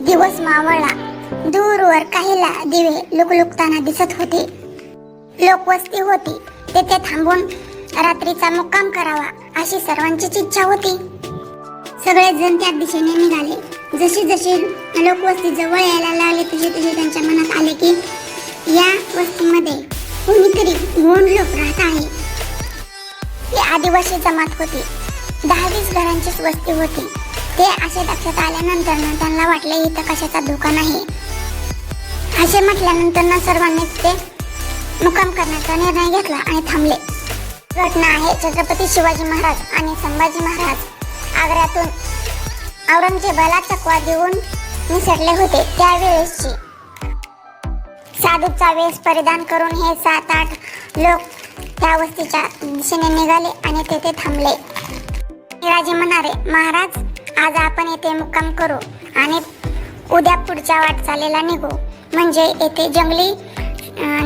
दिवस मावळला. दूरवर काहीला दिवे लुकलुकताना दिसत होते. लोकवस्ती होती. तेथे थांबून रात्रीचा मुक्काम करावा अशी सर्वांचीच इच्छा होती. सगळे जण त्या दिशेने निघाले. जशी जशी लोकवस्ती जवळ यायला लागली तसे तसे त्यांच्या मनात आले की या वस्तीमध्ये कोणीतरी गोंड लोक राहत आहे. ही आदिवासी जमात होती. दहा वीस घरांचीच वस्ती होती. ते असे लक्षात आल्यानंतर ना त्यांना वाटले इथं कशाचा धोका नाही. असे म्हटल्यानंतर ना सर्वांनी ते मुक्काम करण्याचा निर्णय घेतला आणि थांबले. घटना आहे छत्रपती शिवाजी महाराज आणि संभाजी महाराज आग्र्यातून औरंगजेबाला चकवा देऊन निसटले होते त्यावेळेसची. साधूचा वेश परिधान करून हे सात आठ लोक त्या वस्तीच्या दिशेने निघाले आणि तेथे थांबले. राजे म्हणाले महाराज आज आपण येथे मुक्काम करू आणि उद्या पुढच्या वाटचालीला निघू. म्हणजे येथे जंगली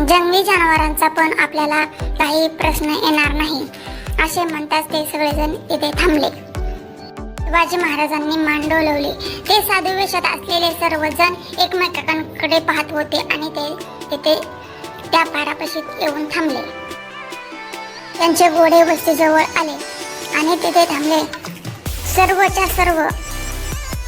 जंगली जनावरांचा पण आपल्याला काही प्रश्न येणार नाही. असे म्हणताच ते सगळेजण तिथे थांबले. शिवाजी महाराजांनी मान डोलवली. ते साधू वेशात असलेले सर्वजण एकमेकांकडे पाहत होते आणि ते तिथे त्या पारापाशी येऊन थांबले. त्यांचे घोडे वस्तीजवळ आले आणि तिथे थांबले. सर्वच्या सर्व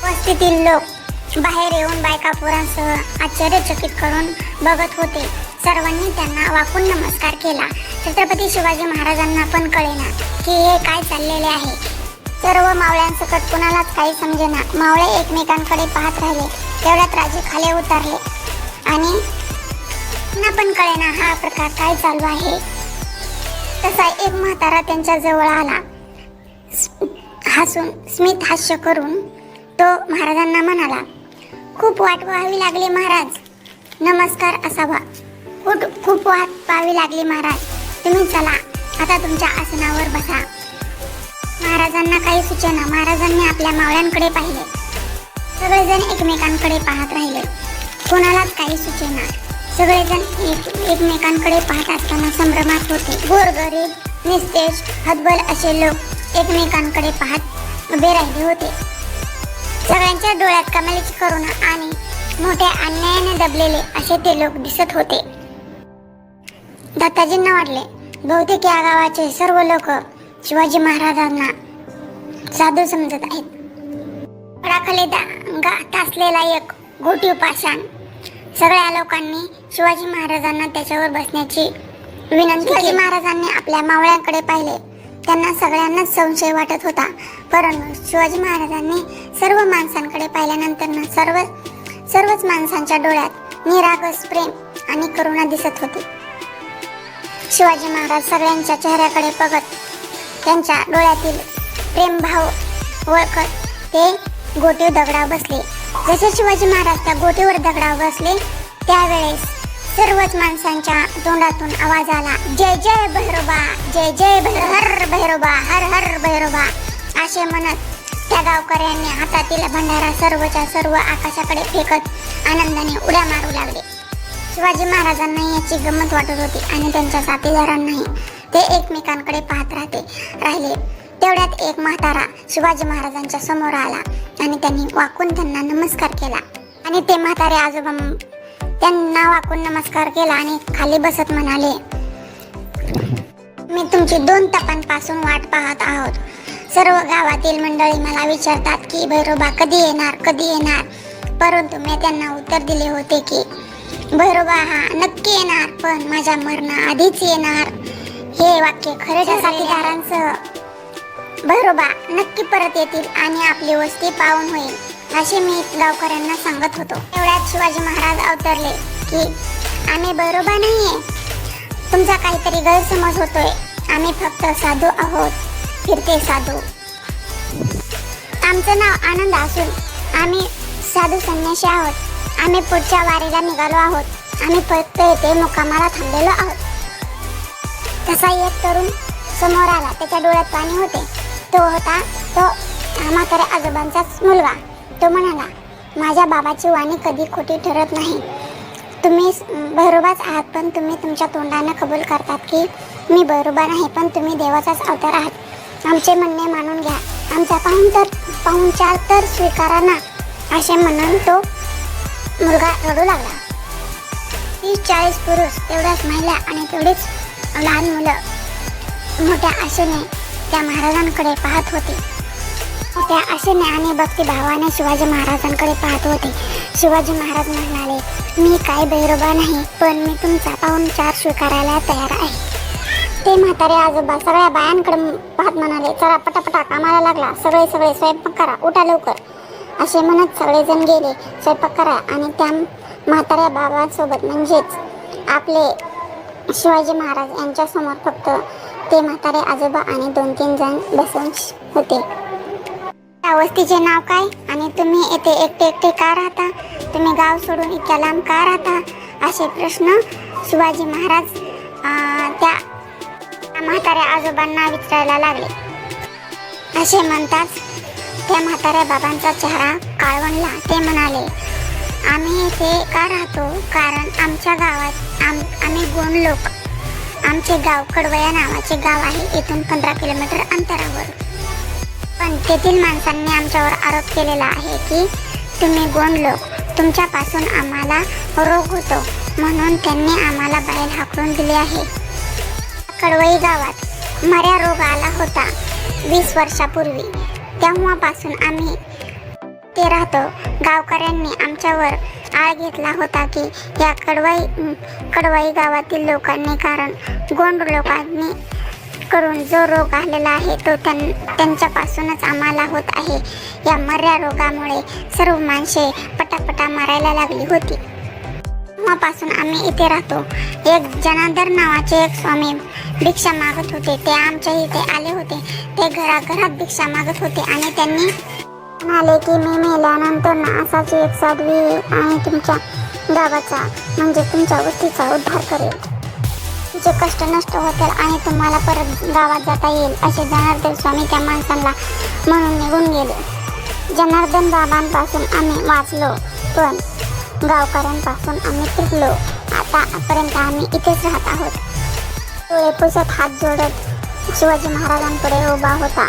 वस्तीतील लोक बाहेर येऊन बायका पोरांसह आश्चर्यचकित करून बघत होते. सर्वांनी त्यांना वाकून नमस्कार केला. छत्रपती शिवाजी महाराजांना पण कळेना की हे काय चाललेले आहे. सर्व मावळ्यांसकट कुणालाच काही समजेना. मावळे एकमेकांकडे पाहत राहिले. तेवढ्यात राजे खाली उतरले आणि पण कळेना हा प्रकार काय चालू आहे? तसा एक म्हातारा त्यांच्या जवळ आला. हसून स्मित हास्य करून तो महाराजांना म्हणाला खूप वाट पाहावी लागली महाराज. नमस्कार असावा. खूप खूप वाट पाहावी लागली महाराज. तुम्ही चला. आता तुमच्या आसनावर बसा. महाराजांना काही सूचना. महाराजांनी आपल्या मावळ्यांकडे पाहिले. सगळेजण एकमेकांकडे पाहत राहिले. कोणालाच काही सूचना सगळेजण एक एकमेकांकडे पाहत असताना संभ्रमात होते. गोरगरीब निस्तेज हतबल असे लोक एकमेकांकडे पाहत उभे राहिले होते. सगळ्यांच्या डोळ्यात कमलीची करुणा आणि मोठ्या अन्यायाने दबलेले असे ते लोक दिसत होते. दत्ताजींना वाटले बहुतेक या गावाचे सर्व लोक शिवाजी महाराजांना साधू समजत आहेत. फळाखाली दा- गात असलेला एक गोटीव पाषाण सगळ्या लोकांनी शिवाजी महाराजांना त्याच्यावर बसण्याची विनंती शिवाजी महाराजांनी आपल्या मावळ्यांकडे पाहिले. त्यांना सगळ्यांनाच संशय वाटत होता. परंतु शिवाजी महाराजांनी सर्व माणसांकडे पाहिल्यानंतर ना सर्व सर्वच माणसांच्या डोळ्यात निरागस प्रेम आणि करुणा दिसत होती. शिवाजी महाराज सगळ्यांच्या चेहऱ्याकडे बघत त्यांच्या डोळ्यातील प्रेमभाव ओळखत ते गोटीव दगडावर बसले. जसे शिवाजी महाराज त्या गोटीवर दगडावर बसले त्यावेळेस सर्वच माणसांच्या तोंडातून आवाज आला जय जय भैरोबा जय जय भैर हर भैरोबा हर हर भैरोबा असे म्हणत त्या गावकऱ्यांनी हातातील भंडारा सर्वच्या सर्व आकाशाकडे फेकत आनंदाने उड्या मारू लागले. शिवाजी महाराजांना याची गंमत वाटत होती आणि त्यांच्या साथीदारांनाही. ते एकमेकांकडे पाहत राहते राहिले. तेवढ्यात एक म्हातारा शिवाजी महाराजांच्या समोर आला आणि त्यांनी वाकून त्यांना नमस्कार केला. आणि ते म्हातारे आजोबा त्यांना वाकून नमस्कार केला आणि खाली बसत म्हणाले मी तुमची दोन तपांपासून वाट पाहत आहोत. सर्व गावातील मंडळी मला विचारतात की भैरोबा कधी येणार? कधी येणार? परंतु मी त्यांना उत्तर दिले होते की भैरोबा हा नक्की येणार पण माझ्या मरणा आधीच येणार. हे वाक्य खरे साथीदारांसह भैरोबा नक्की परत येतील आणि आपली वस्ती पाहून होईल असे मी गावकऱ्यांना सांगत होतो. एवढ्यात शिवाजी महाराज अवतरले की आम्ही भैरोबा नाहीये. तुमचा काहीतरी गैरसमज होतोय. आम्ही फक्त साधू आहोत. फिरते साधू. आमचं नाव आनंद असून आम्ही साधू संन्याशी आहोत. आम्ही पुढच्या वारीला निघालो आहोत. आम्ही फक्त येथे मुक्कामाला थांबलेलो आहोत. तसा एक तरुण समोर आला. त्याच्या डोळ्यात पाणी होते. तो होता तो म्हाताऱ्या आजोबांचाच मुलगा. तो म्हणाला माझ्या बाबाची वाणी कधी खोटी ठरत नाही. तुम्ही बरोबरच आहात पण तुम्ही तुमच्या तोंडानं कबूल करतात की मी बरोबर नाही पण तुम्ही देवाचाच अवतार आहात. आमचे म्हणणे मानून घ्या. आमचा पाहून तर पाहुणचार तर स्वीकारा ना असे म्हणून तो मुलगा रडू लागला. तीस चाळीस पुरुष तेवढ्याच महिला आणि तेवढीच लहान मुलं मोठ्या आशेने त्या महाराजांकडे पाहत होते. त्या आशेने आणि भक्तिभावाने शिवाजी महाराजांकडे पाहत होते. शिवाजी महाराज म्हणाले मी काय बैरोबा नाही पण मी तुमचा पाहुणचार स्वीकारायला तयार आहे. ते म्हातारे आजोबा सगळ्या बायांकडे पाहत म्हणाले चला पटापटा कामाला लागला. सगळे सगळे स्वयंपाक करा. उठा लवकर. असे म्हणत सगळेजण गेले. स्वयंपाक करा आणि त्या म्हाताऱ्या बाबांसोबत म्हणजेच आपले शिवाजी महाराज यांच्यासमोर फक्त ते म्हातारे आजोबा आणि दोन तीन जण बसून होते. त्या वस्तीचे नाव काय? आणि तुम्ही येथे एकटे एकटे का राहता? तुम्ही गाव सोडून इतक्या लांब का राहता? असे प्रश्न शिवाजी महाराज त्या त्या म्हाताऱ्या आजोबांना विचारायला लागले. असे म्हणताच त्या म्हाताऱ्या बाबांचा चेहरा काळवणला ते म्हणाले आम्ही इथे का राहतो? कारण आमच्या गावात आम आम्ही गोंड लोक आमचे गाव कडवया नावाचे गाव आहे. इथून पंधरा किलोमीटर अंतरावर. पण तेथील माणसांनी आमच्यावर आरोप केलेला आहे की तुम्ही गोंड लोक. तुमच्यापासून आम्हाला रोग होतो. म्हणून त्यांनी आम्हाला बाहेर हाकलून दिले आहे. कडवई गावात मऱ्या रोग आला होता. वीस वर्षापूर्वी. तेव्हापासून आम्ही ते राहतो. गावकऱ्यांनी आमच्यावर आळ घेतला होता की या कडवाई कडवाई गावातील लोकांनी कारण गोंड लोकांनी करून जो रोग आलेला आहे तो त्यां त्यांच्यापासूनच आम्हाला होत आहे. या मर्या रोगामुळे सर्व माणसे पटापटा मारायला लागली होती. तेव्हापासून आम्ही इथे राहतो. एक जनार्दन नावाचे एक स्वामी भिक्षा मागत होते. ते आमच्या इथे आले होते. ते घराघरात भिक्षा मागत होते आणि त्यांनी म्हणाले की मी मेल्यानंतर ना असाच एक साधवी आणि तुमच्या गावाचा. म्हणजे तुमच्या गोष्टीचा उद्धार करेल. तुमचे कष्ट नष्ट होतील आणि तुम्हाला परत गावात जाता येईल असे जनार्दन स्वामी त्या माणसांना म्हणून निघून गेले. जनार्दन बाबांपासून आम्ही वाचलो पण गावकऱ्यांपासून आम्ही तुटलो आतापर्यंत आम्ही इथेच राहत आहोत. डोळे पुसत हात जोडत शिवाजी महाराजांपुढे उभा होता.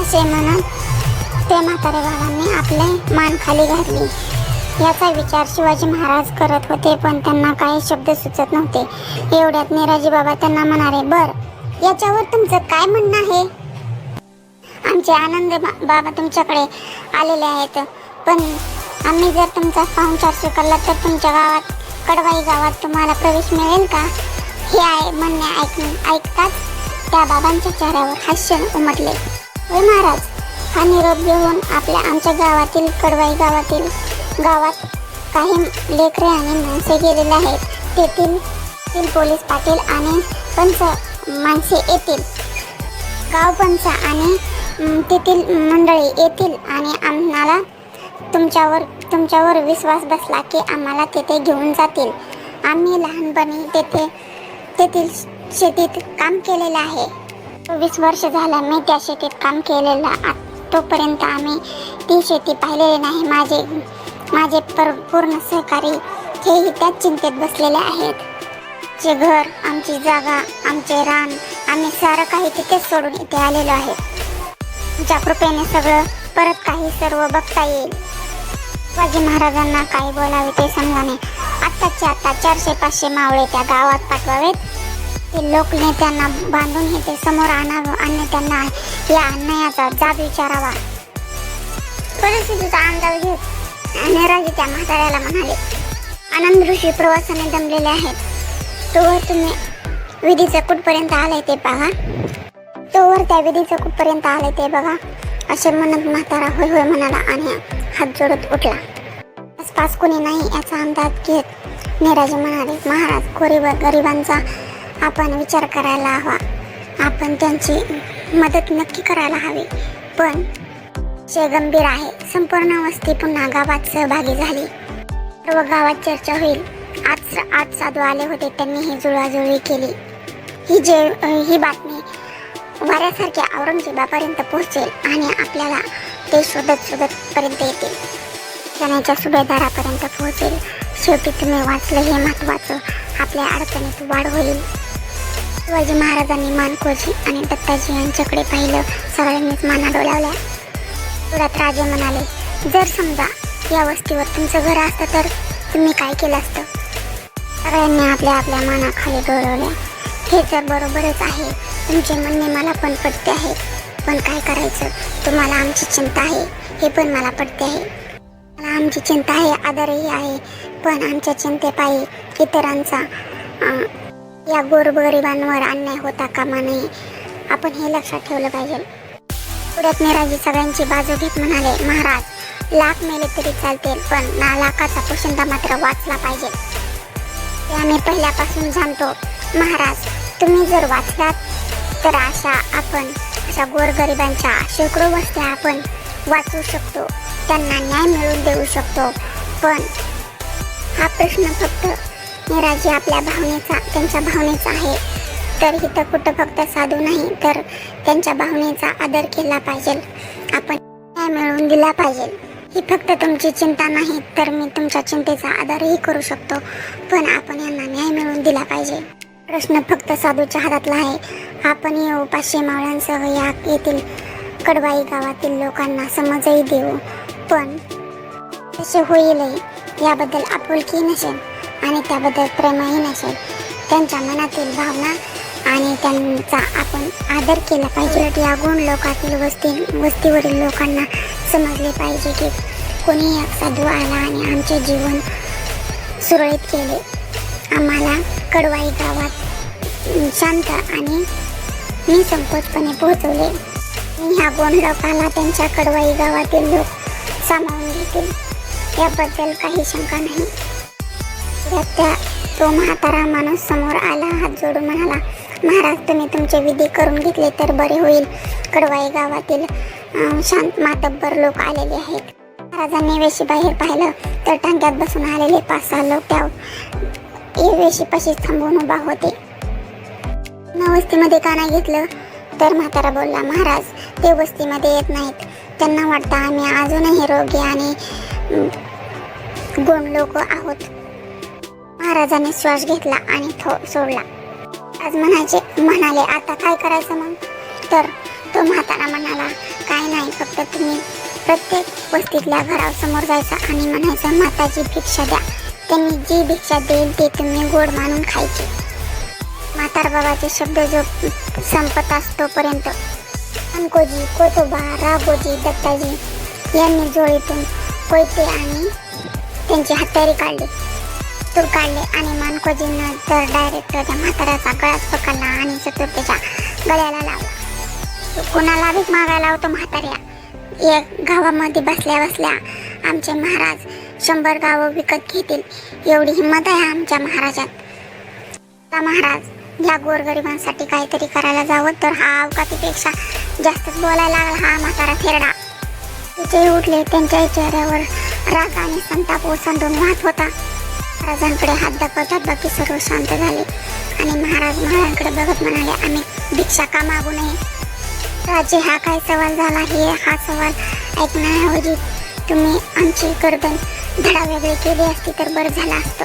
असे म्हणत ते म्हातारे बाबांनी आपले मान खाली घातली. याचा विचार शिवाजी महाराज करत होते पण त्यांना काही शब्द सुचत नव्हते. एवढ्यात निराजी बाबा त्यांना म्हणाले बर याच्यावर तुमचं काय म्हणणं आहे? आमचे आनंद बा- बाबा तुमच्याकडे आलेले आहेत पण आम्ही जर तुमचा पाहुणचार स्वीकारला तर तुमच्या गावात कडवाई गावात तुम्हाला प्रवेश मिळेल का? हे आहे म्हणणे ऐकून ऐकताच त्या बाबांच्या चेहऱ्यावर हास्य उमटले. होय महाराज हा निरोप घेऊन आपल्या आमच्या गावातील कडवाई गावातील गावात काही लेकरे आणि माणसे गेलेले आहेत. तेथील तेथील पोलीस पाटील आणि पंच माणसे येतील. गावपंच आणि तेथील मंडळी येतील आणि आम्हाला तुमच्यावर तुमच्यावर विश्वास बसला की आम्हाला तेथे घेऊन जातील. आम्ही लहानपणी तेथे तेथील शेतीत काम केलेलं आहे. वीस वर्ष झालं मी त्या शेतीत काम केलेलं आ- तोपर्यंत आम्ही ती शेती पाहिलेली नाही. माझे माझे पर पूर्ण सहकारी हेही त्याच चिंतेत बसलेले आहेत. आमचे घर आमची जागा आमचे रान आम्ही सारं काही तिथेच सोडून इथे आलेलो आहे. ज्या कृपेने सगळं परत काही सर्व बघता येईल. शिवाजी महाराजांना काही बोलावे ते समजाने आत्ताच्या आता चारशे पाचशे मावळे त्या गावात पाठवावेत. ते लोकनेत्यांना बांधून हे ते समोर आणावं आणि त्यांना या अन्यायाचा जाब विचारावा. परिस्थितीचा अंदाज घेत आणि त्या म्हाताऱ्याला म्हणाले आनंद ऋषी प्रवासाने दमलेले आहेत. तोवर तुम्ही विधीचं कुठपर्यंत आलंय ते बघा तोवर त्या विधीचं कुठपर्यंत आलंय ते बघा. असे म्हणत म्हातारा होय होय म्हणाला आणि हात जोडत उठला. आसपास कोणी नाही याचा अंदाज घेत. निराजी म्हणाले महाराज कोरीवर गरिबांचा आपण विचार करायला हवा. आपण त्यांची मदत नक्की करायला हवी. पण शे गंभीर आहे संपूर्ण वस्ती पुन्हा गावात सहभागी झाली. सर्व गावात चर्चा होईल. आज आज साधू आले होते त्यांनी ही जुळवाजुळवी केली. ही जे ही बातमी वाऱ्यासारख्या औरंगजेबापर्यंत पोहोचेल आणि आपल्याला ते शोधत शोधतपर्यंत येतील. जाण्याच्या सुभेदारापर्यंत पोहोचेल. शेवटी तुम्ही वाचलं हे महत्वाचं आपल्या अडचणीत वाढ होईल. शिवाजी महाराजांनी मानकोजी आणि दत्ताजी यांच्याकडे पाहिलं. सगळ्यांनीच माना डोलावल्या थोड्यात राजे म्हणाले जर समजा या वस्तीवर तुमचं घर असतं तर तुम्ही काय केलं असतं? सगळ्यांनी आपल्या आपल्या मानाखाली डोळवल्या हे तर बरोबरच आहे. तुमचे म्हणणे मला पण पटते आहे. पण काय करायचं? तुम्हाला आमची चिंता आहे. हे पण मला पटते आहे. मला आमची चिंता आहे. आदरही आहे. पण आमच्या चिंतेपायी इतरांचा या गोरगरिबांवर अन्याय होता कामा नये. आपण हे लक्षात ठेवलं पाहिजे. पुढ्यात निराजी सगळ्यांची बाजू घेत म्हणाले महाराज लाख मेले तरी चालतील पण ना लाखाचा पोशिंदा मात्र वाचला पाहिजे. ते आम्ही पहिल्यापासून जाणतो. महाराज तुम्ही जर वाचलात तर अशा आपण अशा गोरगरिबांच्या शेकडो वस्त्या आपण वाचवू शकतो. त्यांना न्याय मिळवून देऊ शकतो. पण हा प्रश्न फक्त निराजी आपल्या भावनेचा त्यांच्या भावनेचा आहे. तर इथं कुठं फक्त साधू नाही तर त्यांच्या भावनेचा आदर केला पाहिजे. आपण न्याय मिळवून दिला पाहिजे. ही फक्त तुमची चिंता नाही तर मी तुमच्या चिंतेचा आदरही करू शकतो. पण आपण यांना न्याय मिळवून दिला पाहिजे. प्रश्न फक्त साधूच्या हातातला आहे. आपण येऊ पाचशे मावळ्यांसह या येथील कडवाई गावातील लोकांना समजही देऊ. पण तसे होईलही. याबद्दल आपुलकी नसेल आणि त्याबद्दल प्रेमही नसेल. त्यांच्या मनातील भावना आणि त्यांचा आपण आदर केला पाहिजे. या गुण लोकातील वस्ती वस्तीवरील लोकांना समजले पाहिजे की कोणी एक साधू आला आणि आमचे जीवन सुरळीत केले. आम्हाला कडवाई गावात शांत आणि निसंकोचपणे पोहोचवले. मी ह्या गोंड लोकाला त्यांच्या कडवाई गावातील लोक सामावून घेतील याबद्दल काही शंका नाही. त्या तो म्हातारा माणूस समोर आला हात जोडून म्हणाला महाराज तुम्ही तुमचे विधी करून घेतले तर बरे होईल. कडवाई गावातील शांत मातब्बर लोक आलेले आहेत. महाराजांनी वेशी बाहेर पाहिलं तर टांग्यात बसून आलेले पाच सहा लोक त्या वेशीपाशी थांबून उभा होते. न वस्तीमध्ये का नाही घेतलं? तर म्हातारा बोलला महाराज ते वस्तीमध्ये येत नाहीत. त्यांना वाटतं आम्ही अजूनही रोगी आणि दोन लोक आहोत. महाराजाने श्वास घेतला आणि थो सोडला. आज म्हणायचे म्हणाले आता काय करायचं मग? तर तो म्हातारा म्हणाला काय नाही फक्त तुम्ही प्रत्येक वस्तीतल्या घरासमोर जायचं आणि म्हणायचं माताची भिक्षा द्या. त्यांनी जी भिक्षा देईल ते तुम्ही गोड मानून खायचे. म्हातार बाबाचे शब्द जो संपत असतोपर्यंत अंकोजी कोतोबा राघोजी दत्ताजी यांनी जोळीतून कोयते आणि त्यांची हत्यारी काढली. तूर काढले आणि मानकोजीनं तर डायरेक्ट त्या म्हाताऱ्याचा गळाच पकडला आणि चतुर्थीच्या गळ्याला लावला. कोणाला कुणाला भीक मागायला होतो म्हाताऱ्या. एक गावामध्ये बसल्या बसल्या आमचे महाराज शंभर गावं विकत घेतील. एवढी हिंमत आहे आमच्या महाराजात. आता महाराज या गोरगरिबांसाठी काहीतरी करायला जावं तर हा अवकातीपेक्षा जास्तच बोलायला लागला हा म्हातारा थेरडा. तिचे उठले त्यांच्या चेहऱ्यावर राग आणि संताप ओसंडून वाहत होता. महाराजांकडे हात दाखवतात बाकी सर्व शांत झाले. आणि महाराज महाराजांकडे बघत म्हणाले आम्ही भिक्षा का मागू नये? राजे हा काय सवाल झाला? हे हा सवाल ऐकण्याऐवजी तुम्ही आमची गर्दन धडा वेगळी केली असती तर बरं झालं असतं.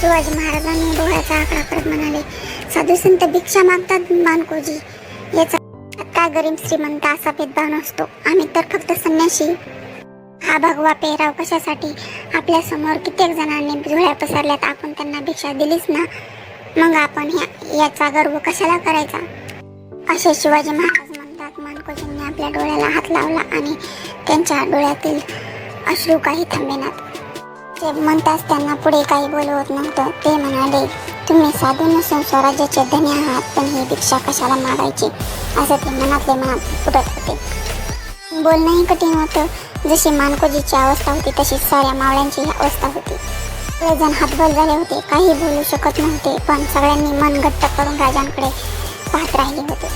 शिवाजी महाराजांनी डोळ्याचा आकडा करत म्हणाले साधू संत भिक्षा मागतात मानकोजी. याचा काय गरीब श्रीमंत असा भेदभाव नसतो. आम्ही तर फक्त संन्याशी हा भगवा पेहराव कशासाठी? आपल्यासमोर कित्येक जणांनी झोळ्या पसरल्यात. आपण त्यांना भिक्षा दिलीच ना. मग आपण ह्या याचा गर्व कशाला करायचा? असे शिवाजी महाराज म्हणतात मानकोजींनी आपल्या डोळ्याला हात लावला आणि त्यांच्या डोळ्यातील अश्रू काही थांबेनात जे म्हणताच त्यांना पुढे काही बोलवत नव्हतं ते म्हणाले तुम्ही साधू नसून स्वराज्याचे धनी आहात पण ही भिक्षा कशाला मागायची? असं ते मनातले मनात फुटत होते. बोलणंही कठीण होतं. जशी मानकोजीची अवस्था होती तशी साऱ्या मावळ्यांची अवस्था होती. सगळेजण हातबल झाले होते काही बोलू शकत नव्हते पण सगळ्यांनी मन घट्ट करून राजांकडे पाहत राहिले होते.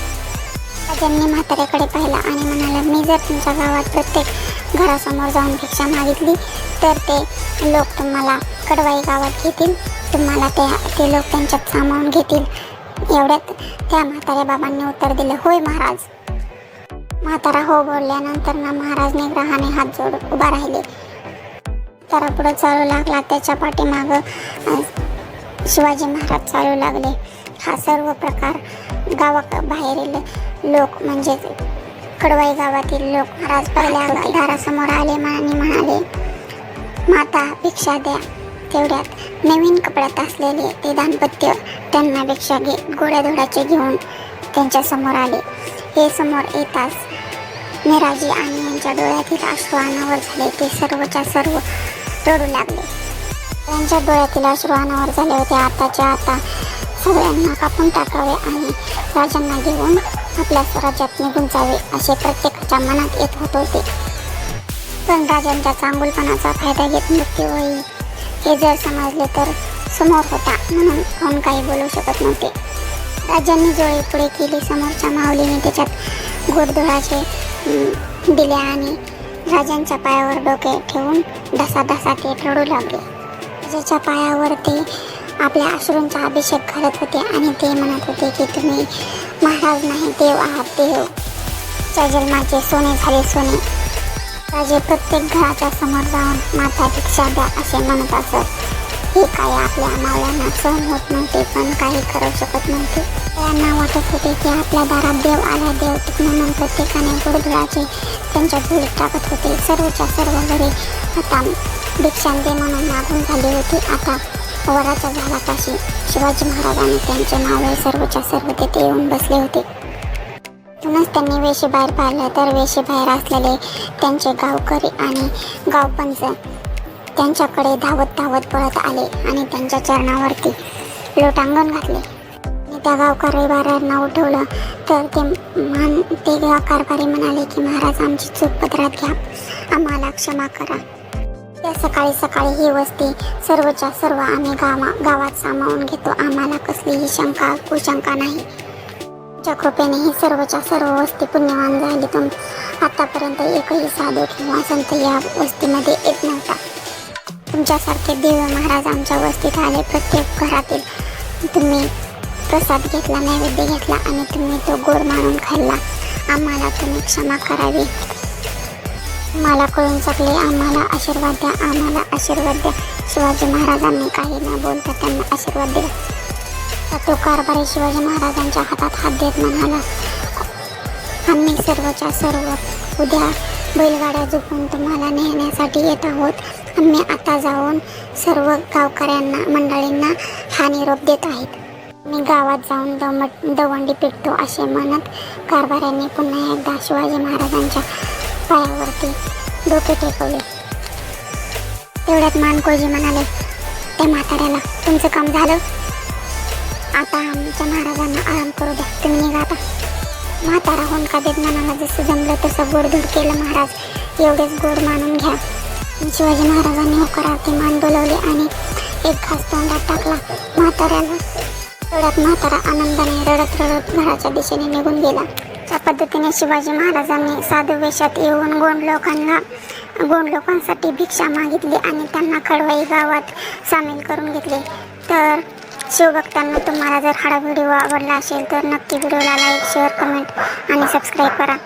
राजांनी म्हाताऱ्याकडे पाहिला आणि म्हणाला मी जर तुमच्या गावात प्रत्येक घरासमोर जाऊन भिक्षा मागितली तर ते लोक तुम्हाला कडवाई गावात घेतील तुम्हाला ते ते लोक त्यांच्यात सामावून घेतील. एवढ्यात त्या म्हाताऱ्या बाबांनी उत्तर दिलं होय महाराज म्हातारा हो बोलल्यानंतर ना महाराज निग्रहाने हात जोड उभा राहिले. तर पुढे चालू लागला त्याच्या पाठीमागं शिवाजी महाराज चालू लागले. हा सर्व प्रकार गावा बाहेरील लोक म्हणजे कडवाई गावातील लोक महाराज पहिल्या दारासमोर आले आणि म्हणाले माता भिक्षा द्या. तेवढ्यात नवीन कपड्यात असलेले ते दाम्पत्य त्यांना भिक्षा घे. गोड्या धोड्याचे घेऊन त्यांच्यासमोर आले. हे समोर येताच निराजी आणि यांच्या डोळ्यातील अश्रू अनावर झाले. ते सर्वच्या सर्व रडू लागले. त्यांच्या डोळ्यातील अश्रू अनावर झाले होते. आताच्या आता सगळ्यांना कापून टाकावे आणि राजांना घेऊन आपल्या स्वराज्यात निघून जावे असे प्रत्येकाच्या मनात येत होत होते. पण राजांच्या चांगुलपणाचा फायदा घेत मृत्यू होईल हे जर समजले तर समोर होता म्हणून कोण काही बोलू शकत नव्हते. राजांनी जोळे पुढे केली. समोरच्या माऊलीने त्याच्यात गोडधुळाचे दिले आणि राजांच्या पायावर डोके ठेवून ढसा ढसा ते रडू लागले. राजाच्या पायावर ते आपल्या अश्रूंचा अभिषेक करत होते आणि ते म्हणत होते की तुम्ही महाराज नाही देव आहात देव. च्या जन्माचे सोने झाले सोने. राजे प्रत्येक घराच्या समोर जाऊन माता भिक्षा द्या असे म्हणत असत. हे काय आपल्या मावळ्यांना सहन होत नव्हते पण काही करू शकत नव्हते. त्यांना वाटत होते की आपल्या दारात देव आला देव म्हणून प्रत्येकाने गोडधुळाचे त्यांच्या झोळीत टाकत होते. सर्वच्या सर्व घरे आता भिक्षांदे म्हणून मागून झाली होती. आता वराच्या झाडापाशी शिवाजी महाराजांनी त्यांचे मावळे सर्वच्या सर्व तेथे येऊन बसले होते. म्हणूनच त्यांनी वेशी बाहेर पाहिलं तर वेशी बाहेर असलेले त्यांचे गावकरी आणि गावपंच त्यांच्याकडे धावत धावत पळत आले आणि त्यांच्या चरणावरती लोटांगण घातले. त्या गावकरी उठवलं तर ते म्हण ते गा- कारभारी म्हणाले की महाराज आमची चूक पदरात घ्या. आम्हाला क्षमा करा. त्या सकाळी सकाळी ही वस्ती सर्वच्या सर्व आम्ही गावा गावात सामावून घेतो. आम्हाला कसलीही शंका कुशंका नाही. तुमच्या कृपेने ही सर्वच्या सर्व वस्ती पुण्यवान झाली. तुम आतापर्यंत एकही साधू किंवा संत या वस्तीमध्ये येत नव्हता. तुमच्यासारखे देव महाराज आमच्या वस्तीत आले. प्रत्येक घरातील तुम्ही प्रसाद घेतला नैवेद्य घेतला आणि तुम्ही तो गोड मानून खाल्ला. आम्हाला तुम्ही क्षमा करावी. मला कळून शकले आम्हाला आशीर्वाद द्या. आम्हाला आशीर्वाद द्या. शिवाजी महाराजांनी काही न बोलता त्यांना आशीर्वाद दिला. तो कारभारी शिवाजी महाराजांच्या हातात हात देत म्हणाला आम्ही सर्वच्या सर्व उद्या बैलगाड्या झुकून तुम्हाला नेण्यासाठी येत आहोत. आम्ही आता जाऊन सर्व गावकऱ्यांना मंडळींना हा निरोप देत आहेत. मी गावात जाऊन दमट दवंडी पिटतो असे म्हणत कारभाऱ्यांनी पुन्हा एकदा शिवाजी महाराजांच्या पायावरती डोके टेकवले. तेवढ्यात मानकोजी म्हणाले त्या म्हाताऱ्याला तुमचं काम झालं? आता आमच्या महाराजांना आराम करू द्या. तुम्ही निघा आता. म्हातारा होणका देत मनाला जसं जमलं तसं गोडधोड केलं महाराज. एवढेच गोड मानून घ्या. शिवाजी महाराजांनी होकारार्थी मान डोलवले आणि एक घास तोंडात टाकला. म्हाताऱ्याला एवढ्यात म्हातारा आनंदाने रडत रडत घराच्या दिशेने निघून गेला. त्या पद्धतीने शिवाजी महाराजांनी साधू वेशात येऊन गोंड लोकांना गोंड लोकांसाठी भिक्षा मागितली आणि त्यांना खडवाई गावात सामील करून घेतले. तर शिवभक्तांना तुम्हाला जर हा व्हिडिओ आवडला असेल तर नक्की व्हिडिओला लाईक शेअर कमेंट आणि सबस्क्राईब करा.